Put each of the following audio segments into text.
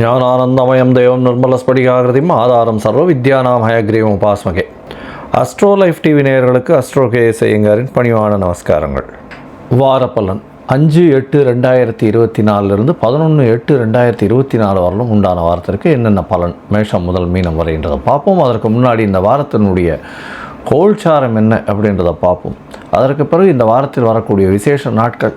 ஞானானந்தமயம் தேவம் நிர்மலஸ்படிகாகிருதியும் ஆதாரம் சர்வ வித்யானாம் ஹயக்ரீவம் உபாஸ்மகே. அஸ்ட்ரோ லைஃப் டிவி நேயர்களுக்கு அஸ்ட்ரோ கே செய்யுங்காரின் பணிவான நமஸ்காரங்கள். வாரப்பலன் அஞ்சு எட்டு ரெண்டாயிரத்தி இருபத்தி நாலுலேருந்து பதினொன்று எட்டு ரெண்டாயிரத்தி இருபத்தி நாலு வரலும் உண்டான வாரத்திற்கு என்னென்ன பலன் மேஷம் முதல் மீனம் வரைன்றதை பார்ப்போம். அதற்கு முன்னாடி இந்த வாரத்தினுடைய கோல்சாரம் என்ன அப்படின்றத பார்ப்போம். அதற்கு பிறகு இந்த வாரத்தில் வரக்கூடிய விசேஷ நாட்கள்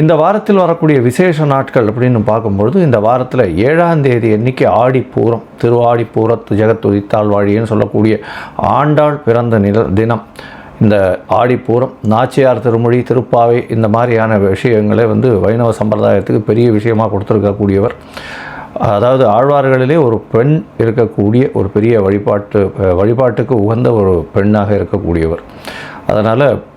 இந்த வாரத்தில் வரக்கூடிய விசேஷ நாட்கள் அப்படின்னு பார்க்கும்பொழுது இந்த வாரத்தில் ஏழாம் தேதி அன்னைக்கு ஆடிப்பூரம் திருவாடிப்பூரத்து ஜெகத்துதித்தாள் வாழின்னு சொல்லக்கூடிய ஆண்டாள் பிறந்த நில தினம். இந்த ஆடிப்பூரம் நாச்சியார் திருமொழி திருப்பாவை இந்த மாதிரியான விஷயங்களை வந்து வைணவ சம்பிரதாயத்துக்கு பெரிய விஷயமாக கொடுத்துருக்கக்கூடியவர். அதாவது ஆழ்வார்களிலே ஒரு பெண் இருக்கக்கூடிய ஒரு பெரிய வழிபாட்டு வழிபாட்டுக்கு உகந்த ஒரு பெண்ணாக இருக்கக்கூடியவர். அதனால்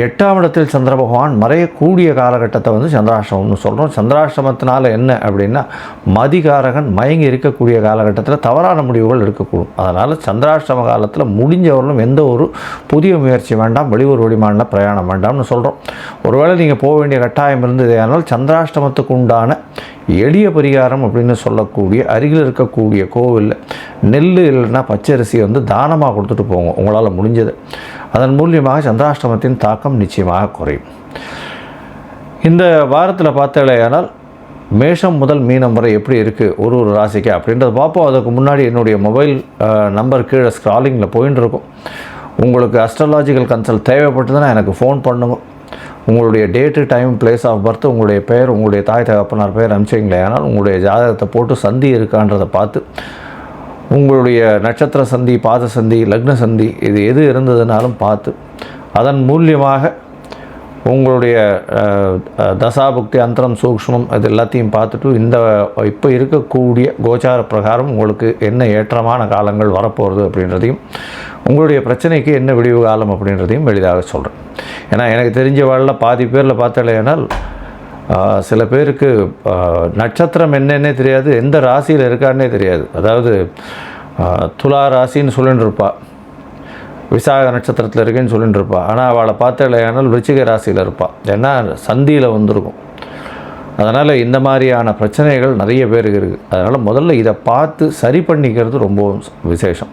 எட்டாம் இடத்தில் சந்திர பகவான் மறையக்கூடிய காலகட்டத்தை வந்து சந்திராஷ்டமம்னு சொல்கிறோம் சந்திராஷ்டமத்தினால என்ன அப்படின்னா மதிகாரகன் மயங்கி இருக்கக்கூடிய காலகட்டத்தில் தவறான முடிவுகள் இருக்கக்கூடும் அதனால் சந்திராஷ்டம காலத்தில் முடிஞ்சவர்களும் எந்த ஒரு புதிய முயற்சி வேண்டாம் வெளியூர் வெளிமாநில பிரயாணம் வேண்டாம்னு சொல்கிறோம் ஒருவேளை நீங்கள் போக வேண்டிய கட்டாயம் இருந்தது ஆனால் சந்திராஷ்டமத்துக்கு உண்டான எளிய பரிகாரம் அப்படின்னு சொல்லக்கூடிய அருகில் இருக்கக்கூடிய கோவிலில் நெல் இல்லைன்னா பச்சரிசி வந்து தானமாக கொடுத்துட்டு போங்க. உங்களால் முடிஞ்சது. அதன் மூலியமாக சந்திராஷ்டமத்தின் தாக்கம் நிச்சயமாக குறையும். இந்த வாரத்தில் பார்த்தாலேயானால் மேஷம் முதல் மீனம் வரை எப்படி இருக்குது ஒரு ஒரு ராசிக்கு அப்படின்றத பார்ப்போம். அதுக்கு முன்னாடி என்னுடைய மொபைல் நம்பர் கீழே ஸ்க்ராலிங்கில் போயின்னு இருக்கும் உங்களுக்கு அஸ்ட்ராலாஜிக்கல் கன்சல்ட் தேவைப்பட்டதுன்னா எனக்கு ஃபோன் பண்ணுங்க. உங்களுடைய date time place of birth உங்களுடைய பெயர் உங்களுடைய தாய் தகப்பனார் பெயர் அனுப்பிச்சிங்களே ஆனால் உங்களுடைய ஜாதகத்தை போட்டு சந்தி இருக்கான்றதை பார்த்து உங்களுடைய நட்சத்திர சந்தி பாத சந்தி லக்ன சந்தி இது எது இருந்ததுனாலும் பார்த்து அதன் மூலியமாக உங்களுடைய தசாபுக்தி அந்தரம் சூக்ஷ்மம் அது எல்லாத்தையும் பார்த்துட்டு இந்த இப்போ இருக்கக்கூடிய கோச்சார பிரகாரம் உங்களுக்கு என்ன ஏற்றமான காலங்கள் வரப்போகிறது அப்படின்றதையும் உங்களுடைய பிரச்சனைக்கு என்ன விடிவு காலம் அப்படின்றதையும் எளிதாக சொல்கிறேன் ஏன்னா எனக்கு தெரிஞ்ச வாழ்ல பாதி பேரில் பார்த்தாலேனால் ஆஹ், சில பேருக்கு நட்சத்திரம் என்னன்னே தெரியாது எந்த ராசியில் இருக்கான்னே தெரியாது. அதாவது துலா ராசின்னு சொல்லிட்டு இருப்பாள் விசாக நட்சத்திரத்தில் இருக்கேன்னு சொல்லிட்டு இருப்பாள் ஆனால் அவளை பார்த்த இல்லையானால் ராசியில் இருப்பாள் ஏன்னா சந்தியில் வந்திருக்கும். அதனால் இந்த மாதிரியான பிரச்சனைகள் நிறைய பேருக்கு இருக்குது அதனால் முதல்ல இதை பார்த்து சரி பண்ணிக்கிறது ரொம்பவும் விசேஷம்.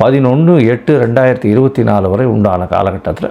பதினொன்று எட்டு ரெண்டாயிரத்தி இருபத்தி நாலு வரை உண்டான காலகட்டத்தில்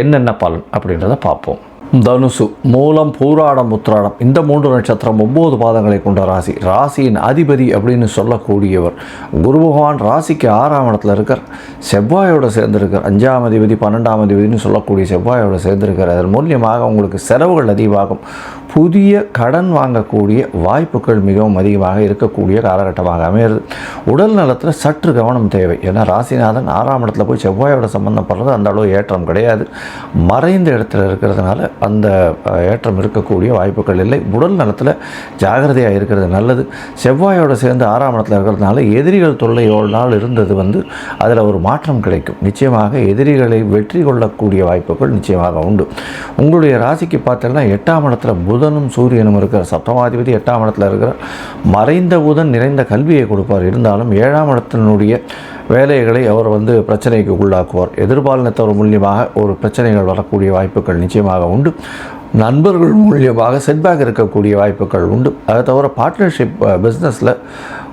என்னென்ன பலன் அப்படின்றத பார்ப்போம். தனுசு மூலம் பூராடம் உத்திராடம். இந்த மூன்று நட்சத்திரம் ஒம்பது பாதங்களை கொண்ட ராசி. ராசியின் அதிபதி அப்படின்னு சொல்லக்கூடியவர். குரு பகவான் ராசிக்கு ஆறாம் இடத்துல இருக்கார். செவ்வாயோட சேர்ந்திருக்கார். அஞ்சாம் அதிபதி பன்னெண்டாம் அதிபதினு சொல்லக்கூடிய செவ்வாயோட சேர்ந்திருக்கார். அதன் மூலியமாக உங்களுக்கு செலவுகள் அதிகமாகும். புதிய கடன் வாங்கக்கூடிய வாய்ப்புகள் மிகவும் அதிகமாக இருக்கக்கூடிய காலகட்டமாக அமையிறது உடல் நலத்தில் சற்று கவனம் தேவை. ஏன்னா ராசிநாதன் ஆறாம் இடத்துல போய் செவ்வாயோட சம்மந்தப்படுறது அந்த அளவு ஏற்றம் கிடையாது. மறைந்த இடத்துல இருக்கிறதுனால அந்த ஏற்றம் இருக்கக்கூடிய வாய்ப்புகள் இல்லை. உடல் நலத்தில் ஜாகிரதையாக இருக்கிறது நல்லது. செவ்வாயோட சேர்ந்து ஆறாம் இடத்துல இருக்கிறதுனால எதிரிகள் தொல்லை ஏழு நாள் இருந்தது வந்து அதில் ஒரு மாற்றம் கிடைக்கும். நிச்சயமாக எதிரிகளை வெற்றி கொள்ளக்கூடிய வாய்ப்புகள் நிச்சயமாக உண்டு. உங்களுடைய ராசிக்கு பார்த்தீங்கன்னா எட்டாம் இடத்துல புதனும் சூரியனும் இருக்கிற சப்தமாதிபதி எட்டாம் இடத்துல இருக்கிற மறைந்த புதன் நிறைந்த கல்வியை கொடுப்பார். இருந்தாலும் ஏழாம் இடத்தினுடைய வேலைகளை அவர் வந்து பிரச்சனைக்கு உள்ளாக்குவார். எதிர்பாலினத்தவர் மூலியமாக ஒரு பிரச்சனைகள் வரக்கூடிய வாய்ப்புகள் நிச்சயமாக உண்டு. நண்பர்கள் மூலியமாக செட்பேக் இருக்கக்கூடிய வாய்ப்புகள் உண்டு. அதை தவிர பார்ட்னர்ஷிப் பிஸ்னஸில் uh,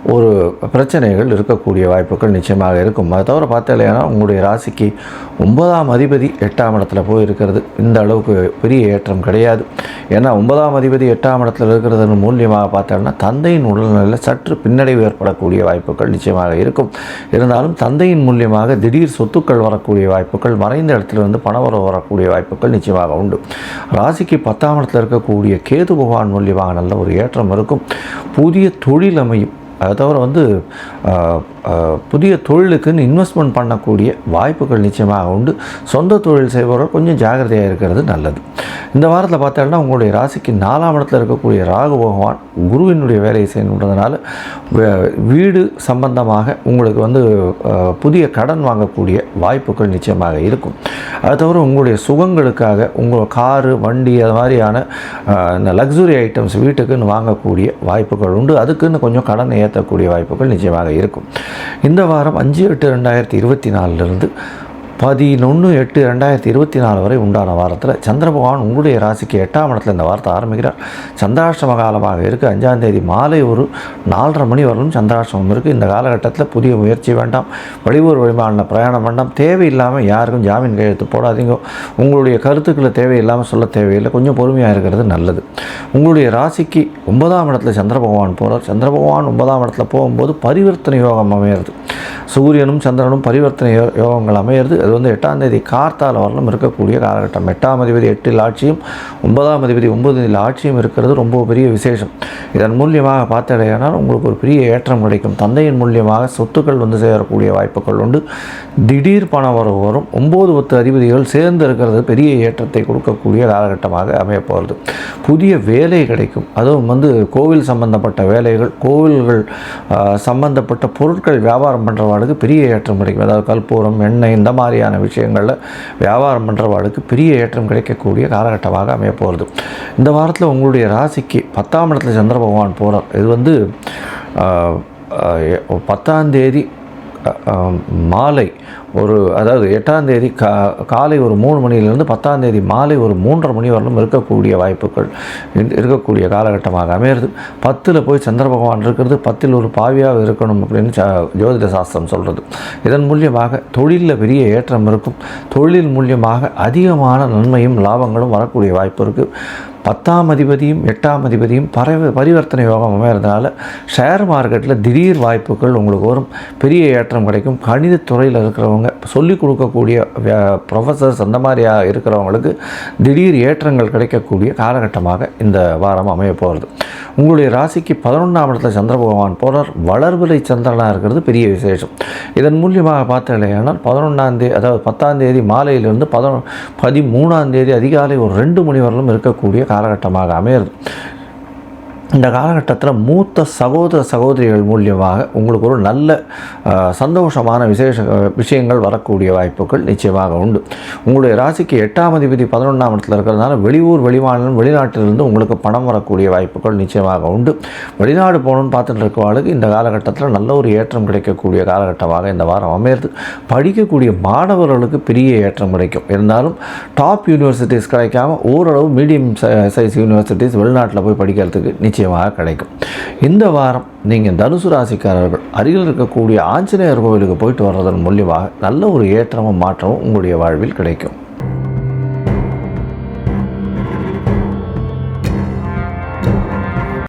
ஒரு பிரச்சனைகள் இருக்கக்கூடிய வாய்ப்புகள் நிச்சயமாக இருக்கும். அதை தவிர பார்த்தீங்கன்னா உங்களுடைய ராசிக்கு ஒன்பதாம் அதிபதி எட்டாம் இடத்துல போய் இருக்கிறது இந்த அளவுக்கு பெரிய ஏற்றம் கிடையாது. ஏன்னா ஒன்பதாம் அதிபதி எட்டாம் இடத்துல இருக்கிறதுன்னு மூலியமாக பார்த்தோம்னா தந்தையின் உடல்நிலையில் சற்று பின்னடைவு ஏற்படக்கூடிய வாய்ப்புகள் நிச்சயமாக இருக்கும். இருந்தாலும் தந்தையின் மூலியமாக திடீர் சொத்துக்கள் வரக்கூடிய வாய்ப்புகள் மறைந்த இடத்துலேருந்து பணவரவு வரக்கூடிய வாய்ப்புகள் நிச்சயமாக உண்டு. ராசிக்கு பத்தாம் இடத்துல இருக்கக்கூடிய கேது பகவான் மூலியமாக நல்ல ஒரு ஏற்றம் இருக்கும். புதிய தொழில் அமையும். அதை தவிர வந்து புதிய தொழிலுக்குன்னு இன்வெஸ்ட்மெண்ட் பண்ணக்கூடிய வாய்ப்புகள் நிச்சயமாக உண்டு. சொந்த தொழில் செய்பவர்கள் கொஞ்சம் ஜாகிரதையாக இருக்கிறது நல்லது. இந்த வாரத்தில் பார்த்தோம்னா உங்களுடைய ராசிக்கு நாலாம் இடத்துல இருக்கக்கூடிய ராகு பகவான் குருவினுடைய வேலையை செய்யணுன்றதுனால வீடு சம்பந்தமாக உங்களுக்கு வந்து புதிய கடன் வாங்கக்கூடிய வாய்ப்புகள் நிச்சயமாக இருக்கும். அது தவிர உங்களுடைய சுகங்களுக்காக உங்கள் காரு வண்டி அது மாதிரியான இந்த லக்ஸுரி ஐட்டம்ஸ் வீட்டுக்குன்னு வாங்கக்கூடிய வாய்ப்புகள் உண்டு. அதுக்குன்னு கொஞ்சம் கடன் ஏற்றக்கூடிய வாய்ப்புகள் நிச்சயமாக இருக்கும். இந்த வாரம் அஞ்சு எட்டு ரெண்டாயிரத்தி இருபத்தி நாலுலேருந்து பதினொன்று எட்டு ரெண்டாயிரத்தி இருபத்தி நாலு வரை உண்டான வாரத்தில் சந்திர பகவான் உங்களுடைய ராசிக்கு எட்டாம் இடத்துல இந்த வாரத்தை ஆரம்பிக்கிறார். சந்திராஷ்டம காலமாக இருக்குது அஞ்சாம் தேதி மாலை ஒரு நாலரை மணி வரலும் சந்திராஷ்டமம் இருக்குது இந்த காலகட்டத்தில் புதிய முயற்சி வேண்டாம். வெளியூர் வழிமான பிரயாணம் வேண்டாம். தேவையில்லாமல் யாருக்கும் ஜாமீன் கையெழுத்து போடாதீங்க. உங்களுடைய கருத்துக்களை தேவையில்லாமல் சொல்ல தேவையில்லை. கொஞ்சம் பொறுமையாக இருக்கிறது நல்லது. உங்களுடைய ராசிக்கு ஒன்பதாம் இடத்துல சந்திர பகவான் போகிறார் சந்திர பகவான் ஒன்பதாம் இடத்துல போகும்போது பரிவர்த்தனை யோகம் அமையிறது. சூரியனும் சந்திரனும் பரிவர்த்தனை யோ- யோகங்கள் அமையிறது. அது வந்து எட்டாம் தேதி கார்த்தால வரலும் இருக்கக்கூடிய காலகட்டம். எட்டாம் அதிபதி எட்டில் ஆட்சியும் ஒன்பதாம் அதிபதி ஒன்பதில் ஆட்சியும் இருக்கிறது ரொம்ப பெரிய விசேஷம். இதன் மூலியமாக பார்த்தடையானால் உங்களுக்கு ஒரு பெரிய ஏற்றம் கிடைக்கும். தந்தையின் மூலியமாக சொத்துக்கள் வந்து சேரக்கூடிய வாய்ப்புகள் உண்டு. திடீர் பண வரவு வரும். ஒம்பது பத்து அதிபதிகள் சேர்ந்து இருக்கிறது பெரிய ஏற்றத்தை கொடுக்கக்கூடிய காலகட்டமாக அமையப்போகிறது புதிய வேலை கிடைக்கும். அதுவும் வந்து கோவில் சம்பந்தப்பட்ட வேலைகள் கோவில்கள் சம்பந்தப்பட்ட பொருட்கள் வியாபாரம் பண்ணுறவாளுக்கு பெரிய ஏற்றம் கிடைக்கும். அதாவது கற்பூரம் எண்ணெய் இந்த மாதிரியான விஷயங்களில் வியாபாரம் பண்ணுறவாளுக்கு பெரிய ஏற்றம் கிடைக்கக்கூடிய காலகட்டமாக அமையப்போகிறது இந்த வாரத்தில் உங்களுடைய ராசிக்கு பத்தாம் இடத்துல சந்திர பகவான் போகிறார் இது வந்து பத்தாம் தேதி மாலை ஒரு அதாவது எட்டாம் தேதி கா காலை ஒரு மூணு மணியிலிருந்து பத்தாம் தேதி மாலை ஒரு மூன்றரை மணி வரலும் இருக்கக்கூடிய வாய்ப்புகள் இருக்கக்கூடிய காலகட்டமாக அமையிறது. பத்தில் போய் சந்திர பகவான் இருக்கிறது பத்தில் ஒரு பாவியாக இருக்கணும் அப்படின்னு ஜோதிட சாஸ்திரம் சொல்கிறது இதன் மூலியமாக தொழிலில் பெரிய ஏற்றம் இருக்கும். தொழில் மூலியமாக அதிகமான நன்மையும் லாபங்களும் வரக்கூடிய வாய்ப்பு இருக்குது பத்தாம் அதிபதியும் எட்டாம் அதிபதியும் பரவ பரிவர்த்தனை யோகம் அமைகிறதுனால ஷேர் மார்க்கெட்டில் திடீர் வாய்ப்புகள் உங்களுக்கு வரும். பெரிய ஏற்றம் கிடைக்கும். கணிதத்துறையில் இருக்கிறவங்க சொல்லிக் கொடுக்கக்கூடிய ப்ரொஃபஸர்ஸ் அந்த மாதிரியா இருக்கிறவங்களுக்கு திடீர் ஏற்றங்கள் கிடைக்கக்கூடிய காலகட்டமாக இந்த வாரம் அமைய போகிறது உங்களுடைய ராசிக்கு பதினொன்றாம் இடத்துல சந்திர பகவான் போகிறார் வளர்விலை சந்திரனாக இருக்கிறது பெரிய விசேஷம். இதன் மூலியமாக பார்த்தீங்கன்னா பதினொன்றாம் தேதி அதாவது பத்தாம் தேதி மாலையிலிருந்து பதினொ பதிமூணாம் தேதி அதிகாலை ஒரு ரெண்டு மணி வரலும் இருக்கக்கூடிய காலகட்டமாக அமையிறது இந்த காலகட்டத்தில் மூத்த சகோதர சகோதரிகள் மூலியமாக உங்களுக்கு ஒரு நல்ல சந்தோஷமான விசேஷ விஷயங்கள் வரக்கூடிய வாய்ப்புகள் நிச்சயமாக உண்டு. உங்களுடைய ராசிக்கு எட்டாம் அதிபதி பதினொன்றாம் இடத்துல இருக்கிறதுனால வெளியூர் வெளிமாநிலம் வெளிநாட்டிலிருந்து உங்களுக்கு பணம் வரக்கூடிய வாய்ப்புகள் நிச்சயமாக உண்டு. வெளிநாடு போகணும்னு பார்த்துட்டு இருக்கவாளுக்கு இந்த காலகட்டத்தில் நல்ல ஒரு ஏற்றம் கிடைக்கக்கூடிய காலகட்டமாக இந்த வாரம் அமையிறது. படிக்கக்கூடிய மாணவர்களுக்கு பெரிய ஏற்றம் கிடைக்கும். இருந்தாலும் டாப் யூனிவர்சிட்டிஸ் கிடைக்காம ஓரளவு மீடியம் சைஸ் யூனிவர்சிட்டிஸ் வெளிநாட்டில் போய் படிக்கிறதுக்கு நிச்சயமாக கிடைக்கும். இந்த வாரம் நீங்கள் தனுசு ராசிக்காரர்கள் அருகில் இருக்கக்கூடிய ஆஞ்சநேயர் கோவிலுக்கு போயிட்டு வர்றதன் மூலியமாக நல்ல ஒரு ஏற்றமும் மாற்றமும் உங்களுடைய வாழ்வில் கிடைக்கும்.